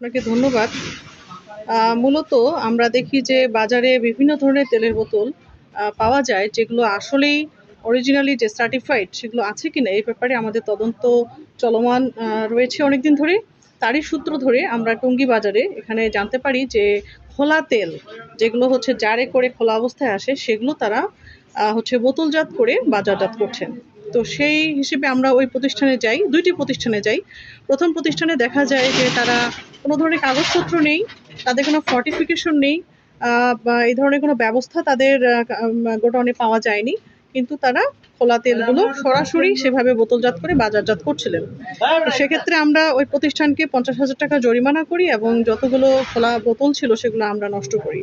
আপনাকে ধন্যবাদ। মূলত আমরা দেখি যে বাজারে বিভিন্ন ধরনের তেলের বোতল পাওয়া যায় যেগুলো আসলেই অরিজিনালি যে সার্টিফাইড সেগুলো আছে কিনা এই ব্যাপারে আমাদের তদন্ত চলমান রয়েছে অনেকদিন ধরে। তারই সূত্র ধরে আমরা টঙ্গী বাজারে এখানে জানতে পারি যে খোলা তেল যেগুলো হচ্ছে জারে করে খোলা অবস্থায় আসে সেগুলো তারা হচ্ছে বোতলজাত করে বাজারজাত করছেন। তো সেই হিসেবে আমরা ওই প্রতিষ্ঠানে যাই দুইটি প্রতিষ্ঠানে যাই। প্রথম প্রতিষ্ঠানে দেখা যায় যে তারা কোনো ধরনের কাগজপত্র নেই তাদের কোনো ফর্টিফিকেশন নেই বা এই ধরনের কোনো ব্যবস্থা তাদের গোডাউনে পাওয়া যায়নি। কিন্তু তারা খোলা তেলগুলো সরাসরি সেভাবে বোতলজাত করে বাজারজাত করছিলেন। তো সেক্ষেত্রে আমরা ওই প্রতিষ্ঠানকে পঞ্চাশ হাজার টাকা জরিমানা করি এবং যতগুলো খোলা বোতল ছিল সেগুলো আমরা নষ্ট করি।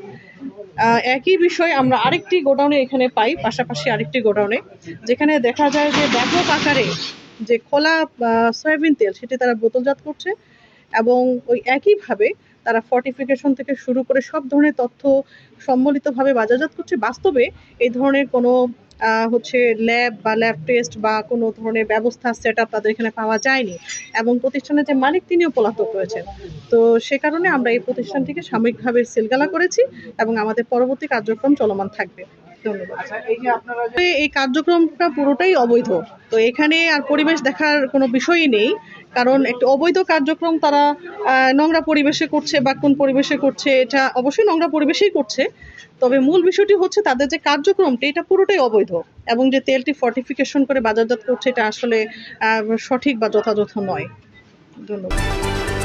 একই বিষয় আমরা আরেকটি গোডাউনে এখানে পাই, পাশাপাশি আরেকটি গোডাউনে, যেখানে দেখা যায় যে ব্যাপক আকারে যে খোলা সয়াবিন তেল সেটি তারা বোতলজাত করছে এবং ওই একইভাবে তারা ফর্টিফিকেশন থেকে শুরু করে সব ধরনের তথ্য সম্মিলিতভাবে বাজারজাত করছে। বাস্তবে এই ধরনের কোনো হচ্ছে ল্যাব বা ল্যাব টেস্ট বা কোনো ধরনের ব্যবস্থা সেট আপ তাদের এখানে পাওয়া যায়নি এবং প্রতিষ্ঠানের যে মালিক তিনিও পলাতক রয়েছেন। তো সে কারণে আমরা এই প্রতিষ্ঠানটিকে সাময়িকভাবে সিলগালা করেছি এবং আমাদের পরবর্তী কার্যক্রম চলমান থাকবে। ধন্যবাদ। আচ্ছা এই কার্যক্রমটা পুরোটাই অবৈধ। তো এখানে আর পরিবেশ দেখার কোনো বিষয়ই নেই। কারণ একটা অবৈধ কার্যক্রম তারা নোংরা পরিবেশে করছে বা কোন পরিবেশে করছে এটা অবশ্যই নোংরা পরিবেশেই করছে। তবে মূল বিষয়টি হচ্ছে তাদের যে কার্যক্রমটি এটা পুরোটাই অবৈধ। এবং যে তেলটি ফর্টিফিকেশন করে বাজারজাত করছে এটা আসলে সঠিক বা যথাযথ নয়। ধন্যবাদ।